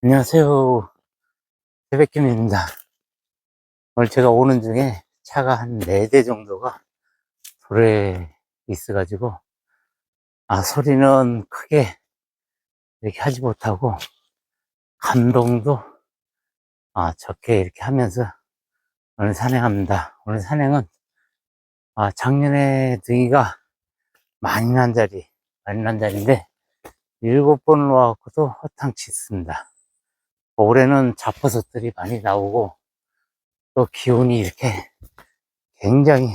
안녕하세요. 태백김입니다. 오늘 제가 오는 중에 차가 한 4대 정도가 도로에 있어가지고, 아, 소리는 크게 이렇게 하지 못하고, 감동도, 아, 적게 이렇게 하면서 오늘 산행합니다. 오늘 산행은, 아, 작년에 등이가 많이 난 자리, 많이 난 자리인데, 일곱 번을 와갖고도 허탕치 있습니다. 올해는 잡버섯들이 많이 나오고 또 기온이 이렇게 굉장히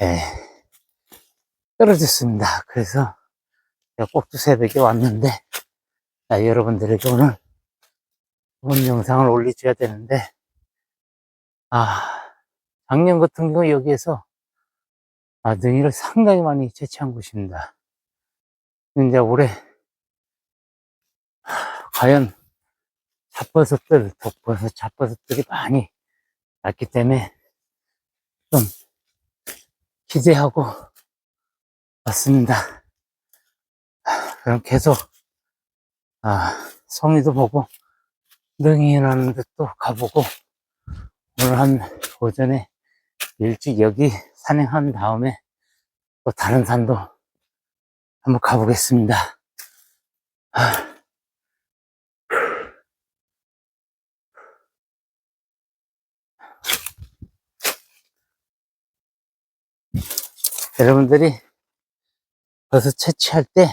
예, 떨어졌습니다. 그래서 꼭두 새벽에 왔는데 아, 여러분들에게 오늘 좋은 영상을 올려줘야 되는데 아 작년 같은 경우 여기에서 아, 능이를 상당히 많이 채취한 곳입니다. 이제 올해 과연 잡버섯들, 독버섯, 잡버섯들이 많이 났기 때문에 좀 기대하고 왔습니다. 그럼 계속, 아, 성의도 보고, 능이라는 데도 가보고, 오늘 한 오전에 일찍 여기 산행한 다음에 또 다른 산도 한번 가보겠습니다. 아. 여러분들이 버섯 채취할 때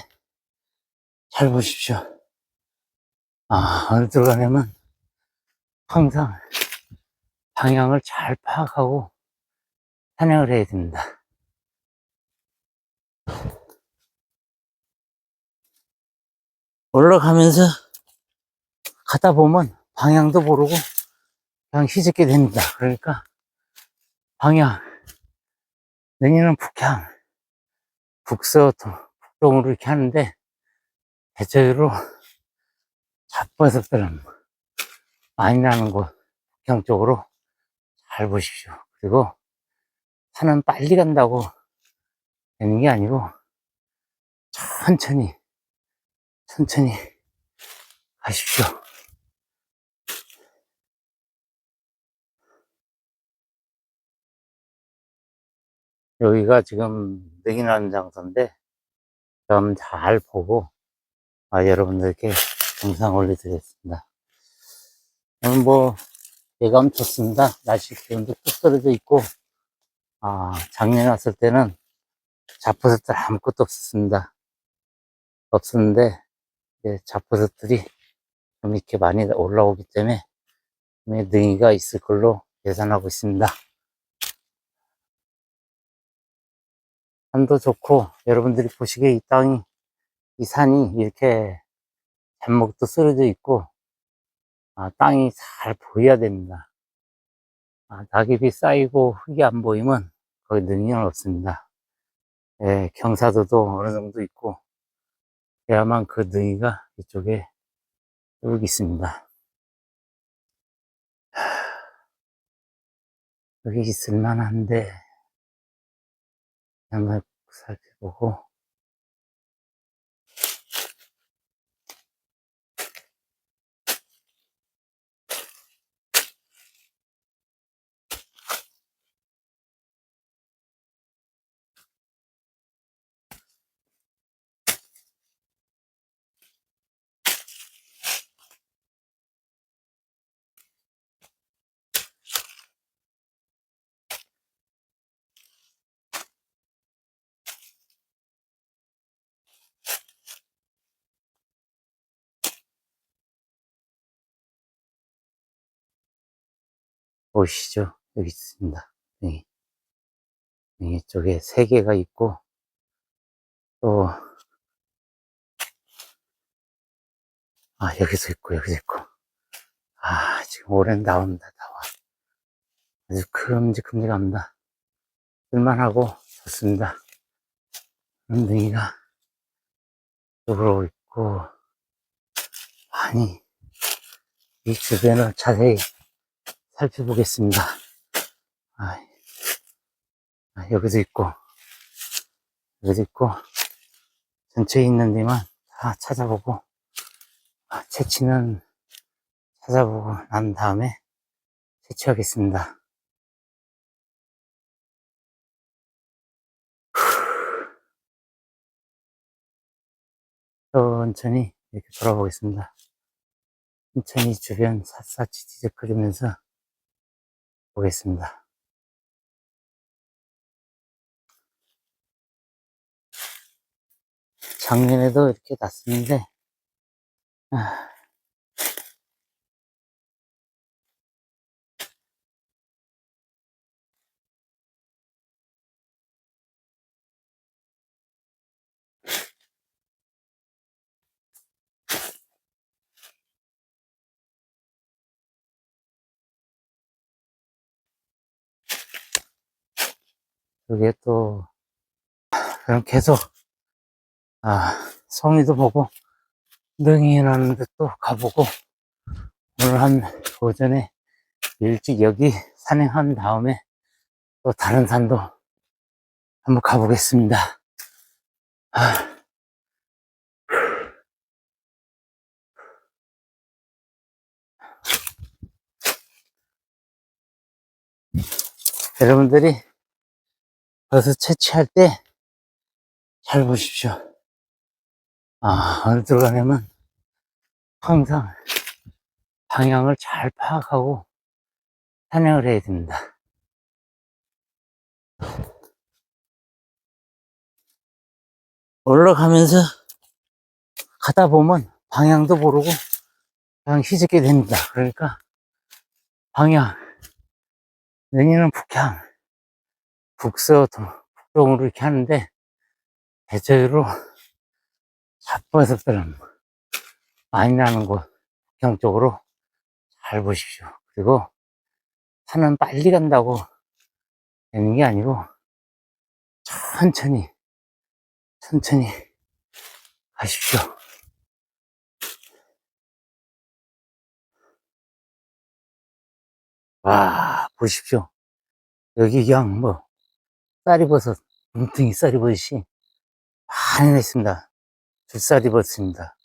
잘 보십시오. 아, 어느 들어가냐면 항상 방향을 잘 파악하고 산행을 해야 됩니다. 올라가면서 가다 보면 방향도 모르고 그냥 휘젓게 됩니다. 그러니까 방향, 내년은 북향, 북서, 북동으로 이렇게 하는데, 대체로 잡버섯들은 많이 나는 곳, 북향 쪽으로 잘 보십시오. 그리고 산은 빨리 간다고 되는 게 아니고, 천천히, 천천히 가십시오. 여기가 지금 능이나는 장소인데 좀 잘 보고 아, 여러분들께 영상 올려드리겠습니다. 오늘 뭐 예감 좋습니다. 날씨 기온도 뚝 떨어져 있고 아, 작년에 왔을 때는 잡버섯들 아무것도 없었습니다. 없었는데 이제 잡버섯들이 좀 이렇게 많이 올라오기 때문에 능이가 있을 걸로 예상하고 있습니다. 산도 좋고 여러분들이 보시기에 이 땅이 이 산이 이렇게 잔목도 쓰러져 있고 아, 땅이 잘 보여야 됩니다. 아, 낙엽이 쌓이고 흙이 안 보이면 거기 능이는 없습니다. 예, 경사도도 어느 정도 있고 그야만 그 능이가 이쪽에 여기 있습니다. 여기 있을 만한데 한번 살펴보고 보시죠. 여기 있습니다. 여기, 여기 쪽에 세 개가 있고, 또, 아, 여기서 있고, 여기서 있고. 아, 지금 오랜 나온다, 나와. 아주 큼직큼직합니다. 쓸만하고 좋습니다. 엉덩이가 쪽으로 있고, 아니, 이 주변을 자세히 살펴보겠습니다. 아, 아, 여기도 있고, 여기도 있고, 전체에 있는 데만 다 찾아보고, 아, 채취는 찾아보고 난 다음에 채취하겠습니다. 천천히 이렇게 돌아보겠습니다. 천천히 주변 샅샅이 뒤적거리면서 보겠습니다. 작년에도 이렇게 났었는데, 아, 그게 또, 그럼 계속, 아, 성의도 보고, 능이라는 데또 가보고, 오늘 한 오전에 일찍 여기 산행한 다음에 또 다른 산도 한번 가보겠습니다. 아, 여러분들이 버섯 채취할 때 잘 보십시오. 아, 어느 들 가냐면 항상 방향을 잘 파악하고 산행을 해야 됩니다. 올라가면서 가다 보면 방향도 모르고 그냥 휘젓게 됩니다. 그러니까 방향, 여기는 북향, 북서, 북동으로 이렇게 하는데 대체로 잡버섯들은 많이 나는 곳, 북향 쪽으로 잘 보십시오. 그리고 산은 빨리 간다고 되는 게 아니고 천천히 천천히 가십시오. 와 보십시오. 여기 그냥 뭐 쌀이버섯 뭉퉁이 쌀이버섯이 많이 냈습니다. 줄쌀이버섯입니다.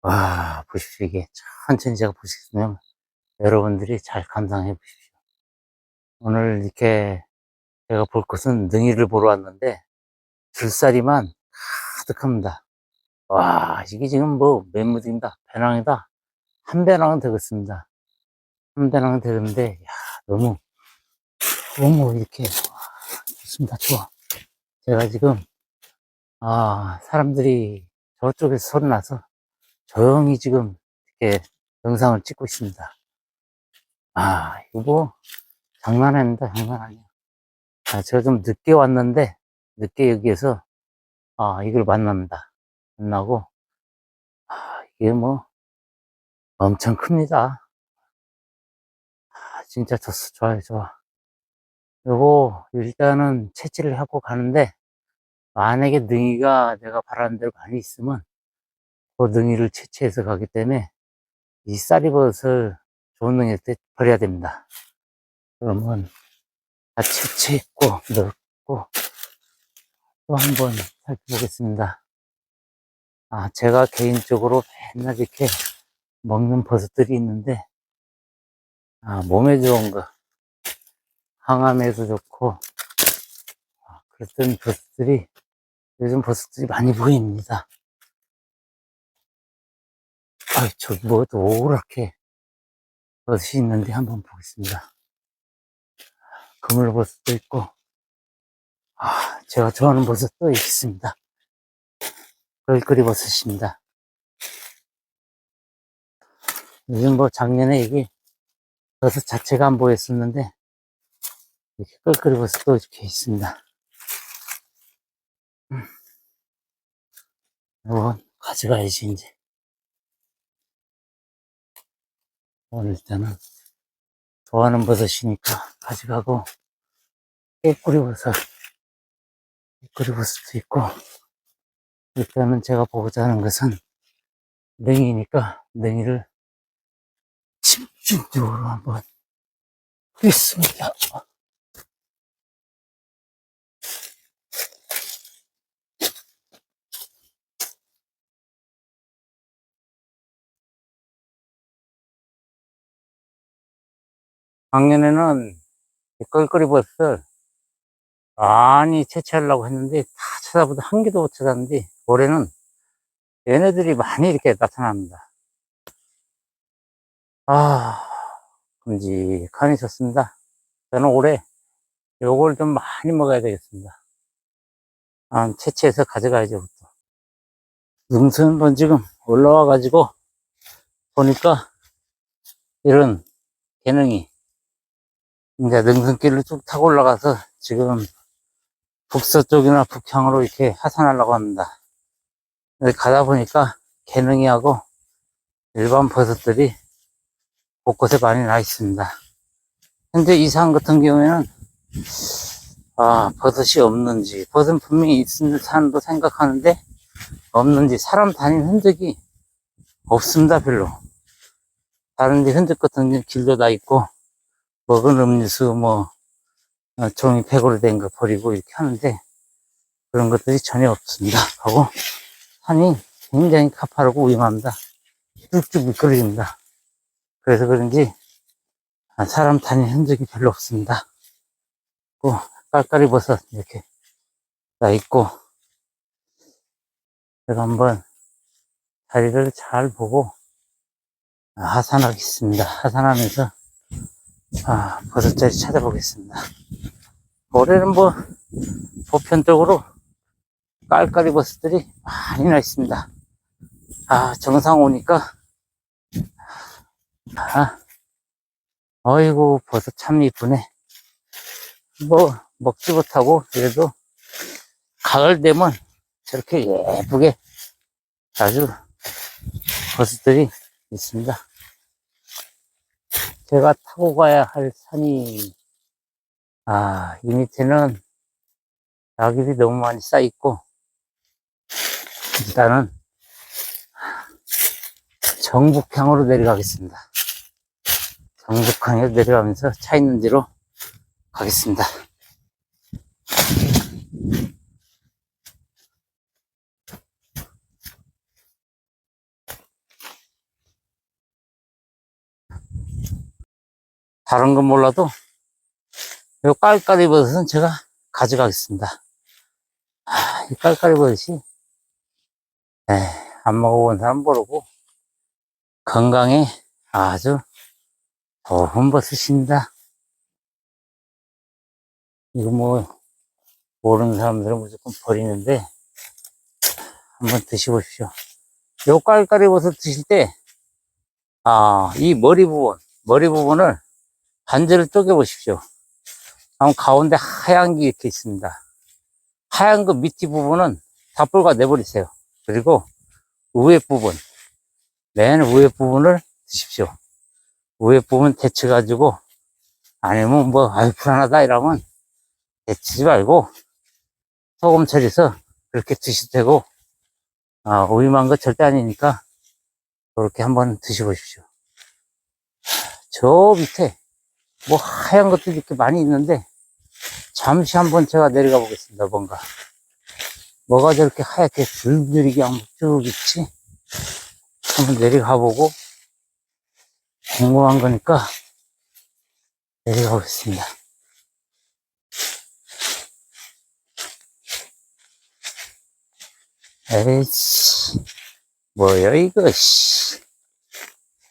와 보십시오 이게 천천히 제가 보시겠으면 여러분들이 잘 감상해 보십시오. 오늘 이렇게 제가 볼 것은 능이를 보러 왔는데 줄사리만 가득합니다. 와 이게 지금 뭐 맨무딩이다 배낭이다 한 배낭은 되겠습니다. 한 배낭은 되는데 야 너무 너무 이렇게 와, 좋습니다. 좋아. 제가 지금 아 사람들이 저쪽에서 소리 나서 조용히 지금 이렇게 영상을 찍고 있습니다. 아 이거 장난 아닙니다. 장난 아니야. 아, 제가 좀 늦게 왔는데 늦게 여기에서 아 이걸 만납니다. 만나고 아 이게 뭐 엄청 큽니다. 아, 진짜 좋어, 좋아요, 좋아. 요거 일단은 채취를 하고 가는데 만약에 능이가 내가 바라는 대로 많이 있으면 그 능이를 채취해서 가기 때문에 이 쌀이버섯을 좋은 능이일 때 버려야 됩니다. 그러면 다 채취했고 넣고 또 한 번 살펴보겠습니다. 아, 제가 개인적으로 맨날 이렇게 먹는 버섯들이 있는데 아, 몸에 좋은 거 항암에도 좋고 아, 그랬던 버섯들이 요즘 버섯들이 많이 보입니다. 아, 저기 뭐 노랗게 버섯이 있는데 한번 보겠습니다. 그물버섯도 있고 아, 제가 좋아하는 버섯도 있습니다. 걸거리 버섯입니다. 요즘 뭐 작년에 이게 버섯 자체가 안 보였었는데 이렇게 끌끌이 버섯도 이렇게 있습니다. 음. 이건 가져가야지 이제. 오늘 일단은 좋아하는 버섯이니까 가져가고 깨꾸리 버섯 깨꾸리 버섯도 있고 일단은 제가 보고자 하는 것은 냉이니까 냉이를 집중적으로 한번 보겠습니다. 작년에는 버섯을 많이 채취하려고 했는데 다 찾아보다 한 개도 못 찾았는데 올해는 얘네들이 많이 이렇게 나타납니다. 아, 끔찍하니 좋습니다. 저는 올해 요걸 좀 많이 먹어야 되겠습니다. 아, 채취해서 가져가야죠, 또. 능선은 지금 올라와가지고 보니까 이런 개능이 이제 능선길을 쭉 타고 올라가서 지금 북서쪽이나 북향으로 이렇게 하산하려고 합니다. 가다 보니까 개능이하고 일반 버섯들이 곳곳에 많이 나 있습니다. 현재 이산 같은 경우에는 아 버섯이 없는지 버섯 분명히 있는 산도 생각하는데 없는지 사람 다니는 흔적이 없습니다 별로 다른 데 흔적 같은 게 길도 다 있고 먹은 음료수 뭐 어, 종이 팩으로 된 거 버리고 이렇게 하는데 그런 것들이 전혀 없습니다. 하고 산이 굉장히 가파르고 위험합니다. 쭉쭉 미끄러집니다. 그래서 그런지 아, 사람 다니는 흔적이 별로 없습니다. 또 깔깔이 버섯 이렇게 나 있고 제가 한번 자리를 잘 보고 하산하겠습니다. 하산하면서 아, 버섯자리 찾아보겠습니다. 올해는 뭐 보편적으로 깔깔이 버섯들이 많이 나 있습니다. 아 정상 오니까 아 어이구 버섯 참 이쁘네. 뭐 먹지 못하고 그래도 가을 되면 저렇게 예쁘게 아주 버섯들이 있습니다. 제가 타고 가야 할 산이 아, 이 밑에는 낙엽이 너무 많이 쌓여 있고 일단은 정북향으로 내려가겠습니다. 정북향으로 내려가면서 차 있는 데로 가겠습니다. 다른 건 몰라도 이 깔깔이 버섯은 제가 가져가겠습니다. 아, 이 깔깔이 버섯이 에, 안 먹어본 사람 모르고 건강에 아주 좋은 버섯입니다. 이거 뭐 모르는 사람들은 무조건 버리는데 한번 드셔보십시오. 요 깔깔이 버섯 드실 때, 아, 이 머리 부분, 머리 부분을 반지를 쪼개 보십시오. 그럼 가운데 하얀 게 이렇게 있습니다. 하얀 그 밑에 부분은 다 뿔가 내버리세요. 그리고 위에 부분, 맨 위에 부분을 드십시오. 위에 부분 데쳐가지고, 아니면 뭐, 아유, 불안하다 이러면 데치지 말고, 소금 처리해서 그렇게 드셔도 되고, 아, 위험한 거 절대 아니니까, 그렇게 한번 드셔보십시오. 저 밑에, 뭐 하얀 것들이 이렇게 많이 있는데 잠시 한번 제가 내려가 보겠습니다 뭔가. 뭐가 저렇게 하얗게 들들이게 한번 쭉 있지? 한번 내려가 보고 궁금한 거니까 내려가 보겠습니다. 에이씨 뭐야 이거 씨.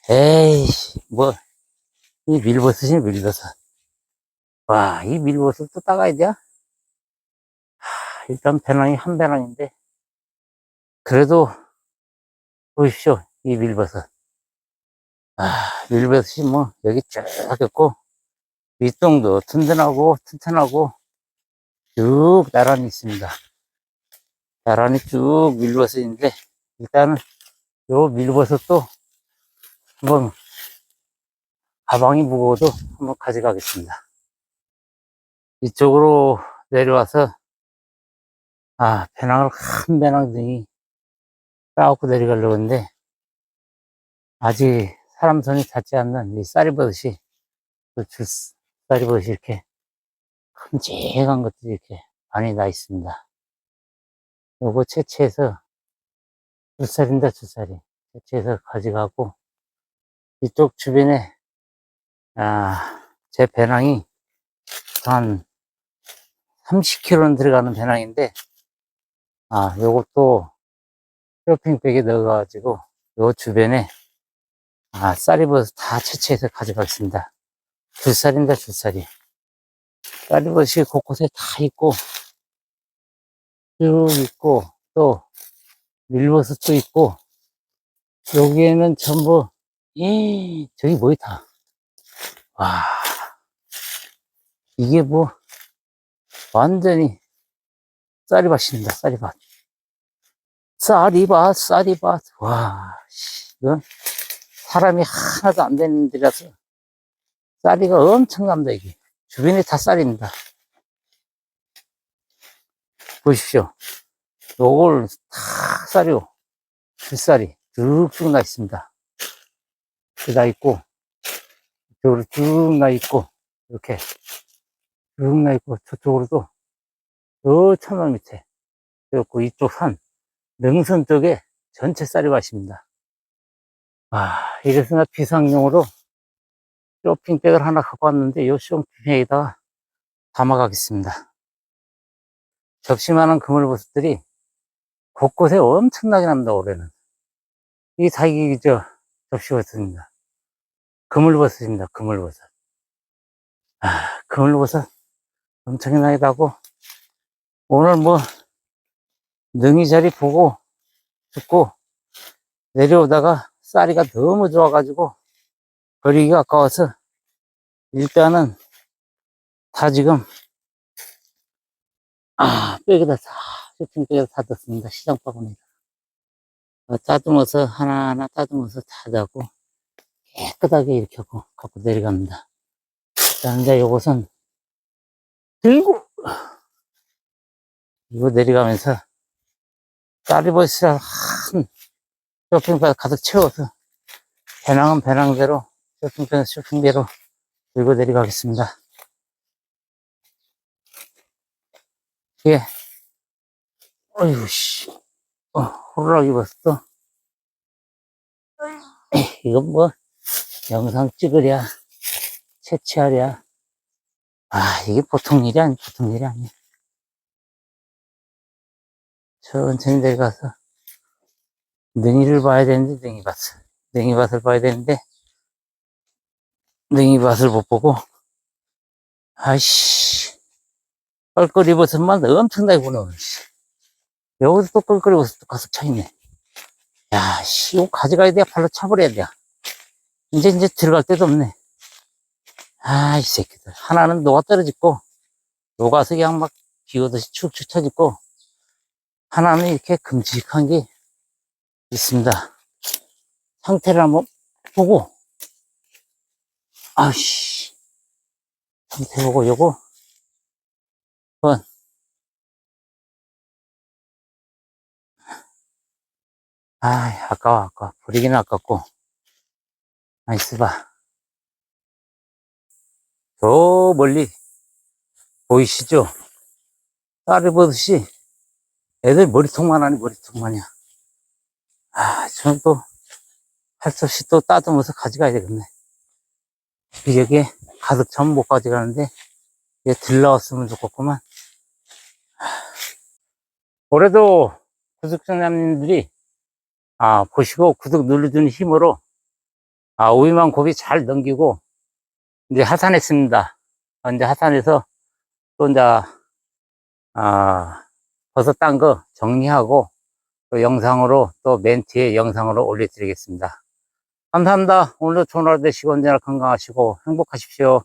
에이 뭐 이 밀버섯이 밀버섯. 와, 이 밀버섯도 따가야 돼? 하, 일단 배낭이 한 배낭인데, 그래도, 보십시오. 이 밀버섯. 아, 밀버섯이 뭐, 여기 쭉 있고, 윗동도 튼튼하고, 튼튼하고, 쭉 나란히 있습니다. 나란히 쭉 밀버섯인데, 일단은, 요 밀버섯도 한번 가방이 무거워도 한번 가져가겠습니다. 이쪽으로 내려와서 아 배낭을 한 배낭 등이 싸갖고 내려가려고 했는데 아직 사람 손이 닿지 않는 이 쌀이버섯이 그 쌀이버섯이 이렇게 큼직한 것들이 이렇게 많이 나 있습니다. 요거 채취해서 두 쌀이 채취해서 가져가고 이쪽 주변에 아, 제 배낭이 한 30kg는 들어가는 배낭인데, 아, 요것도 쇼핑백에 넣어가지고, 요 주변에, 아, 쌀이버섯 다 채취해서 가져가겠습니다. 줄살입니다, 줄살이. 쌀이버섯이 곳곳에 다 있고, 쭉 있고, 또, 밀버섯도 있고, 여기에는 전부, 이, 저기 뭐 있다. 와, 이게 뭐, 완전히 쌀이밭입니다, 쌀이밭. 쌀이밭, 쌀이밭. 와, 씨, 이건 사람이 하나도 안 되는 데라서 쌀이가 엄청납니다, 이게. 주변에 다 쌀입니다. 보십시오. 요걸 다 쌀이요. 쌀이 쭉쭉 나 있습니다. 나 있고, 이쪽으로 쭉 나 있고, 이렇게 쭉 나 있고, 저쪽으로도 저 천막 밑에, 그리고 이쪽 산, 능선 쪽에 전체 쌀이 맛입니다. 아, 이래서 나 비상용으로 쇼핑백을 하나 갖고 왔는데, 요 쇼핑백에다가 담아가겠습니다. 접시만한 그물버섯들이 곳곳에 엄청나게 납니다, 올해는. 다 이게 저 접시버섯입니다. 그물버섯입니다, 그물버섯. 아, 그물버섯 엄청나게 나고, 오늘 뭐, 능이 자리 보고, 듣고, 내려오다가 쌀이가 너무 좋아가지고, 버리기가 아까워서, 일단은, 다 지금, 아, 백에다 다, 쇼핑백에다 다 넣습니다. 시장 바구니에. 어, 따듬어서, 하나하나 따듬어서 다 넣고, 깨끗하게 이렇게 하고, 갖고 내려갑니다. 자, 이제 요것은, 들고, 이거 내려가면서, 쌀이버섯을 한 쇼핑백 가득 채워서, 배낭은 배낭대로, 쇼핑백은 쇼핑대로 들고 내려가겠습니다. 예. 어휴, 씨. 어, 호루라기 버섯도. 이건 뭐, 영상 찍으랴, 채취하랴. 아, 이게 보통 일이 아니, 보통 일이 아니야. 천천히 내려가서, 능이를 봐야 되는데, 능이밭을. 능이밭을 봐야 되는데, 능이밭을 못 보고, 아이씨, 뻘거리 버섯만 엄청나게 씨. 여기서 또 뻘거리 버섯도 가득 차있네. 야, 씨, 이거 가져가야 돼. 발로 차버려야 돼. 이제, 이제 들어갈 데도 없네. 아, 이 새끼들. 하나는 녹아 떨어졌고, 녹아서 그냥 막 비 오듯이 축축 처졌고, 하나는 이렇게 큼직한 게 있습니다. 상태를 한번 보고, 아씨, 상태 보고 요거, 한번, 아 아까워, 아까워. 버리기는 아깝고, 나이스 봐. 저 멀리, 보이시죠? 쌀을 보듯이, 애들 머리통만 하니 머리통만이야. 아, 저는 또, 할 수 없이 또 따듬어서 가져가야 되겠네. 여기에 가득 전못 가져가는데, 얘 들러왔으면 좋겠구만. 올해도 구독자님들이, 아, 보시고 구독 눌러주는 힘으로, 아, 오이만 고비 잘 넘기고, 이제 하산했습니다. 어, 이제 하산해서, 또 이제, 아, 버섯 딴 거 정리하고, 또 영상으로, 또 멘트에 영상으로 올려드리겠습니다. 감사합니다. 오늘도 좋은 하루 되시고 언제나 건강하시고 행복하십시오.